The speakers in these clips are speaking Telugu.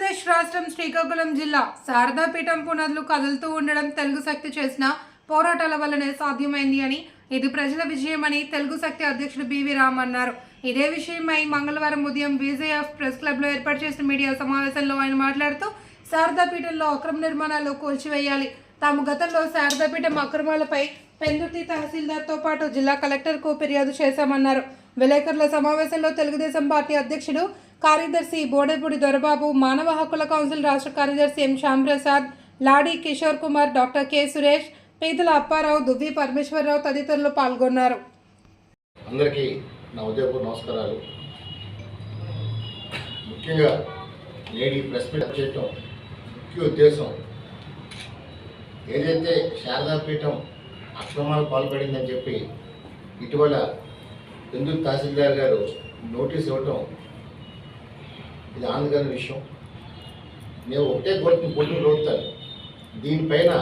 ఆంధ్రప్రదేశ్ రాష్ట్రం శ్రీకాకుళం జిల్లా శారదాపీఠం పునాదులు కదులుతూ ఉండడం తెలుగు శక్తి చేసిన పోరాటాల వల్లనే సాధ్యమైంది అని ఇది ప్రజల విజయమని తెలుగు శక్తి అధ్యక్షుడు బివి రామ్ అన్నారు. ఇదే విషయమై మంగళవారం ఉదయం విజయఎఫ్ ప్రెస్ క్లబ్లో ఏర్పాటు చేసిన మీడియా సమావేశంలో ఆయన మాట్లాడుతూ శారదాపీఠంలో అక్రమ నిర్మాణాలు కూల్చివేయాలి. తాము గతంలో శారదాపీఠం అక్రమాలపై పెందుర్తి తహసీల్దార్తో పాటు జిల్లా కలెక్టర్కు ఫిర్యాదు చేశామన్నారు. విలేకరుల సమావేశంలో తెలుగుదేశం పార్టీ అధ్యక్షుడు కార్యదర్శి బోడెపూడి దొరబాబు మానవ హక్కుల కౌన్సిల్ రాష్ట్ర కార్యదర్శి M Shyamprasad Ladi Kishore Kumar doctor K Suresh Peetala Apparao Duvvi Parameswara Rao తదితరులు పాల్గొన్నారు. అందరికీ నా ఉదయపూర్ నమస్కారాలు. ముఖ్యంగా నేడు ఈ ప్రెస్ మీట్ చేయటం ముఖ్య ఉద్దేశం ఏదైతే శారదాపీఠం అక్రమాలు పాల్పడిందని చెప్పి ఇటీవల ఎందుకు తహసీల్దార్ గారు నోటీస్ ఇవ్వటం ఇది ఆందోళన విషయం. నేను ఒకటే కోరికను పొట్టును రోగుతాను దీనిపైన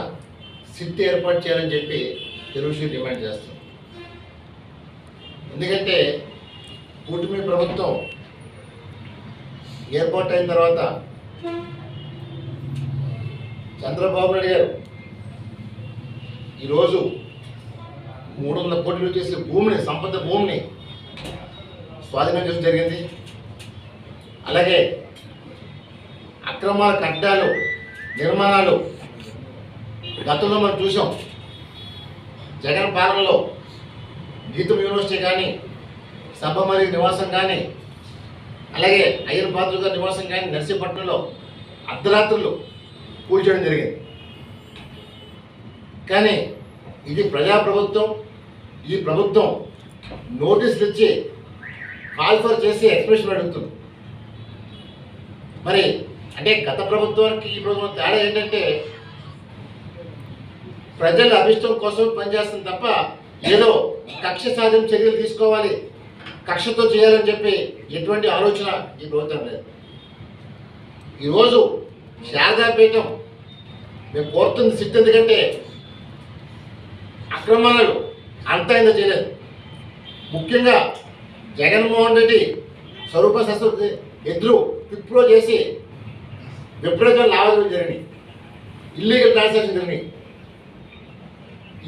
సిట్ ఏర్పాటు చేయాలని చెప్పి తెలుగు డిమాండ్ చేస్తాను ఎందుకంటే కూటమి ప్రభుత్వం ఏర్పాటు అయిన తర్వాత చంద్రబాబు నాయుడు గారు ఈరోజు మూడు వందల కోట్లు చేసే భూమిని సంపద భూమిని స్వాధీనం చేయడం జరిగింది. అలాగే అక్రమ కడ్డాలు నిర్మాణాలు గతంలో మనం చూసాం జగన్ పాలనలో గీతం యూనివర్సిటీ కానీ సబ్బమరి నివాసం కానీ అలాగే అయ్యర్ పాత్రుల గారి నివాసం కానీ నర్సీపట్నంలో అర్ధరాత్రులు కూల్చడం జరిగింది. కానీ ఇది ప్రజాప్రభుత్వం ఈ ప్రభుత్వం నోటీసులు ఇచ్చి కాల్ఫర్ చేసి ఎక్స్ప్రెషన్ అడుగుతుంది. మరి అంటే గత ప్రభుత్వానికి ఈ ప్రభుత్వం తేడా ఏంటంటే ప్రజల అభిష్టం కోసం పనిచేస్తుంది తప్ప ఏదో కక్ష సాధన చర్యలు తీసుకోవాలి కక్షతో చేయాలని చెప్పి ఎటువంటి ఆలోచన ఈ ప్రభుత్వం లేదు. ఈరోజు శారదాపీఠం మేము కోరుతుంది సిట్ ఎందుకంటే అక్రమాలను అంతా ఇంత చేయలేదు. ముఖ్యంగా జగన్మోహన్ రెడ్డి స్వరూప శస్త్ర ఎదురు విప్రో చేసి విపరీతమైన లావాదేవీలు జరిగినాయి ఇల్లీగల్ ట్రాన్సాక్షన్ జరిగినాయి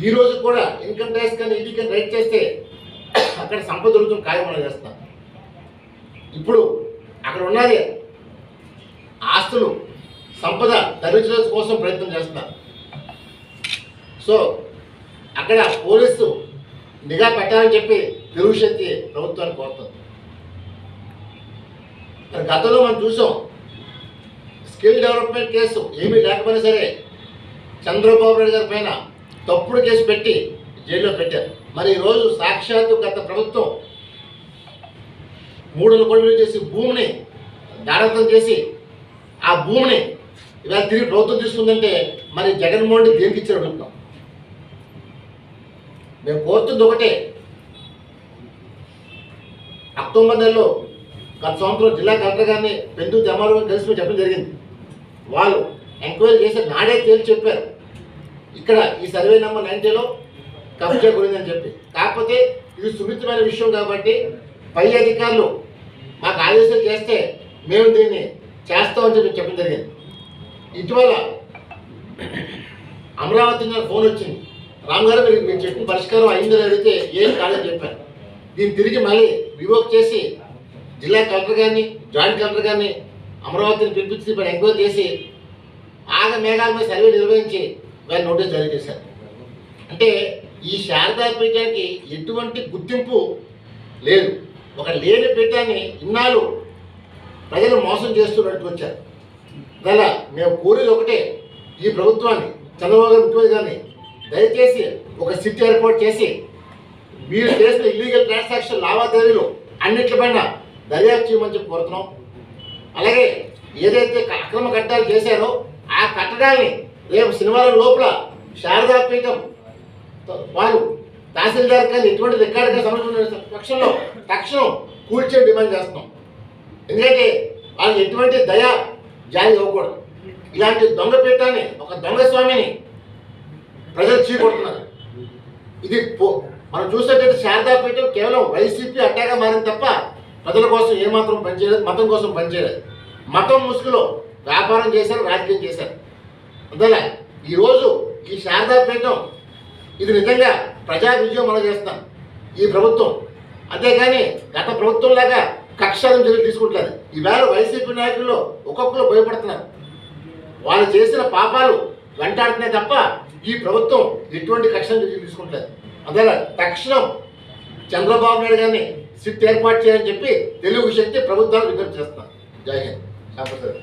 ఈరోజు కూడా ఇన్కమ్ ట్యాక్స్ కానీ ఈడీ కానీ రైట్ చేస్తే అక్కడ సంపద దొరుకుతుంది కార్యక్రమాలు చేస్తాం ఇప్పుడు అక్కడ ఉన్నది ఆస్తులు సంపద తరలించడం కోసం ప్రయత్నం చేస్తున్నారు. సో అక్కడ పోలీసు నిఘా పెట్టాలని చెప్పి తెలుగు శక్తి ప్రభుత్వాన్ని కోరుతుంది. గతంలో మనం చూసాం. స్కిల్ డెవలప్మెంట్ కేసు ఏమీ లేకపోయినా సరే చంద్రబాబు నాయుడు గారి పైన తప్పుడు కేసు పెట్టి జైల్లో పెట్టారు. మరి ఈరోజు సాక్షాత్తు గత ప్రభుత్వం మూడు కోట్లు చేసి భూమిని దారతం చేసి ఆ భూమిని ఇలా తిరిగి ప్రభుత్వం తీసుకుందంటే మరి జగన్మోహన్ రెడ్డి దేనికి ఇచ్చారు అడుగుతున్నాం మేము కోరుతుంది ఒకటే. అక్టోబర్ నెలలో గత సంవత్సరం జిల్లా కలెక్టర్ గారిని పెందు జమాలు కలిసి చెప్పడం జరిగింది. వాళ్ళు ఎంక్వైరీ చేసి నాడే తేల్చి చెప్పారు. ఇక్కడ ఈ సర్వే నెంబర్ నైన్టీలో కబ్జా గురిందని చెప్పి. కాకపోతే ఇది సున్నితమైన విషయం కాబట్టి పై అధికారులు మాకు ఆదేశాలు చేస్తే మేము దీన్ని చేస్తామని చెప్పి చెప్పడం జరిగింది. ఇటీవల అమరావతి నుంచి ఫోన్ వచ్చింది. రామ్ గారు మీరు మీరు చెప్పిన పరిష్కారం అయిందని అడిగితే ఏం కాదని చెప్పారు. దీన్ని తిరిగి మళ్ళీ రివోక్ చేసి జిల్లా కలెక్టర్ గారిని జాయింట్ కలెక్టర్ గారిని అమరావతిని పిలిపించి ఇప్పుడు ఎంక్వైరీ చేసి ఆగ మేఘాల మీద సర్వే నిర్వహించి వారి నోటీస్ జారీ చేశారు. అంటే ఈ శారదా పీఠానికి ఎటువంటి గుర్తింపు లేదు. ఒక లేని పీఠాన్ని ఇన్నాళ్ళు ప్రజలు మోసం చేస్తున్నట్టు వచ్చారు. దానివల్ల మేము కోరేది ఒకటే ఈ ప్రభుత్వాన్ని చంద్రబాబు గారు ముఖ్యమంత్రి గారిని దయచేసి ఒక సిట్ ఏర్పాటు చేసి మీరు చేసిన ఇల్లీగల్ ట్రాన్సాక్షన్ లావాదేవీలు అన్నిటిపైన దర్యాప్తు చేయమని చెప్పి కోరుతున్నాం. అలాగే ఏదైతే అక్రమ కట్టాలు చేశారో ఆ కట్టడాల్ని రేపు శనివారం లోపల శారదా పీఠం వాళ్ళు తహసీల్దార్ కానీ ఎటువంటి రికార్డుగా సమస్య పక్షంలో తక్షణం కూల్చే డిమాండ్ చేస్తున్నాం. ఎందుకంటే వాళ్ళు ఎటువంటి దయా జారీ ఇవ్వకూడదు ఇలాంటి దొంగ పీఠాన్ని ఒక దొంగ స్వామిని ప్రజలు చీకొడుతున్నారు. ఇది మనం చూసేటట్టు శారదా పీఠం కేవలం వైసీపీ అడ్డాగా మారింది తప్ప ప్రజల కోసం ఏమాత్రం పనిచేయలేదు మతం కోసం పనిచేయలేదు మతం ముసుగులో వ్యాపారం చేశారు రాజకీయం చేశారు. అంతేలా ఈరోజు ఈ శారదాపీఠం ఇది నిజంగా ప్రజా విజయం మనం చేస్తాం ఈ ప్రభుత్వం అంతేగాని గత ప్రభుత్వం లాగా కక్షాలను చర్యలు తీసుకుంటారు ఈవేళ వైసీపీ నాయకులు ఒక్కొక్కరు భయపడుతున్నారు. వాళ్ళు చేసిన పాపాలు వెంటాడుతున్నాయి తప్ప ఈ ప్రభుత్వం ఎటువంటి కక్షలను చర్యలు తీసుకుంటారు అందువల్ల తక్షణం చంద్రబాబు నాయుడు గారిని సిట్ ఏర్పాటు చేయాలని చెప్పి తెలుగు శక్తి ప్రభుత్వాలు విజ్ఞప్తి చేస్తున్నాం జై హింద్. శాంప్రసాద్